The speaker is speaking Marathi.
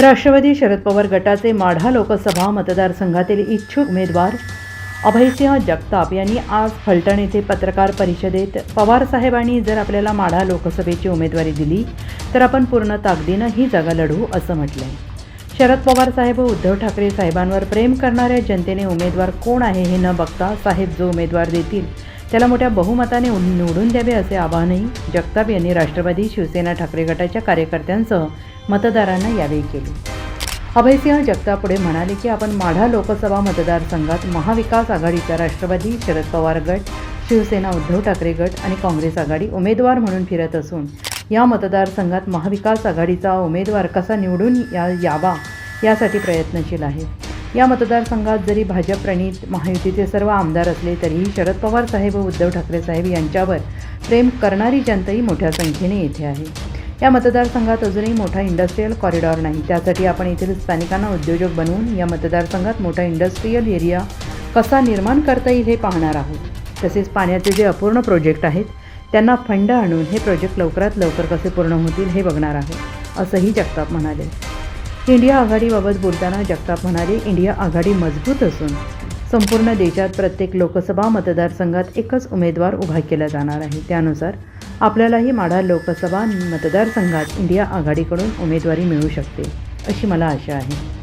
राष्ट्रवादी शरद पवार गटाचे माढा लोकसभा मतदारसंघातील इच्छुक उमेदवार अभयसिंह जगताप यांनी आज फलटण येथे पत्रकार परिषदेत पवार साहेबांनी जर आपल्याला माढा लोकसभेची उमेदवारी दिली तर आपण पूर्ण ताकदीनं ही जागा लढू असं म्हटलंय. शरद पवार साहेब व उद्धव ठाकरे साहेबांवर प्रेम करणाऱ्या जनतेने उमेदवार कोण आहे हे न बघता साहेब जो उमेदवार देतील त्याला मोठ्या बहुमताने निवडून द्यावे असे आवाहनही जगताप यांनी राष्ट्रवादी शिवसेना ठाकरे गटाच्या कार्यकर्त्यांसह मतदारांना यावेळी केली. अभयसिंह जगतापुढे म्हणाले की आपण माढा लोकसभा मतदारसंघात महाविकास आघाडीचा राष्ट्रवादी शरद पवार गट शिवसेना उद्धव ठाकरे गट आणि काँग्रेस आघाडी उमेदवार म्हणून फिरत असून या मतदारसंघात महाविकास आघाडीचा उमेदवार कसा निवडून या यावा यासाठी प्रयत्नशील आहे. या मतदारसंघात जरी भाजप प्रणित महायुतीचे सर्व आमदार असले तरीही शरद पवार साहेब व उद्धव ठाकरे साहेब यांच्यावर प्रेम करणारी जनताही मोठ्या संख्येने येथे आहे. या मतदारसंघात अजूनही मोठा इंडस्ट्रीयल कॉरिडॉर नाही. त्यासाठी आपण येथील स्थानिकांना उद्योजक बनवून या मतदारसंघात मोठा इंडस्ट्रीयल एरिया कसा निर्माण करता येईल हे पाहणार आहोत. तसेच पाण्याचे जे अपूर्ण प्रोजेक्ट आहेत त्यांना फंड आणून हे प्रोजेक्ट लवकरात लवकर कसे पूर्ण होतील हे बघणार आहोत असंही जगताप म्हणाले. इंडिया आघाडीबाबत बोलताना जगताप म्हणाले इंडिया आघाडी मजबूत असून संपूर्ण देशात प्रत्येक लोकसभा मतदारसंघात एकच उमेदवार उभा केला जाणार आहे. त्यानुसार आपल्यालाही माढा लोकसभा मतदारसंघात इंडिया आघाडीकडून उमेदवारी मिळू शकते अशी मला आशा आहे.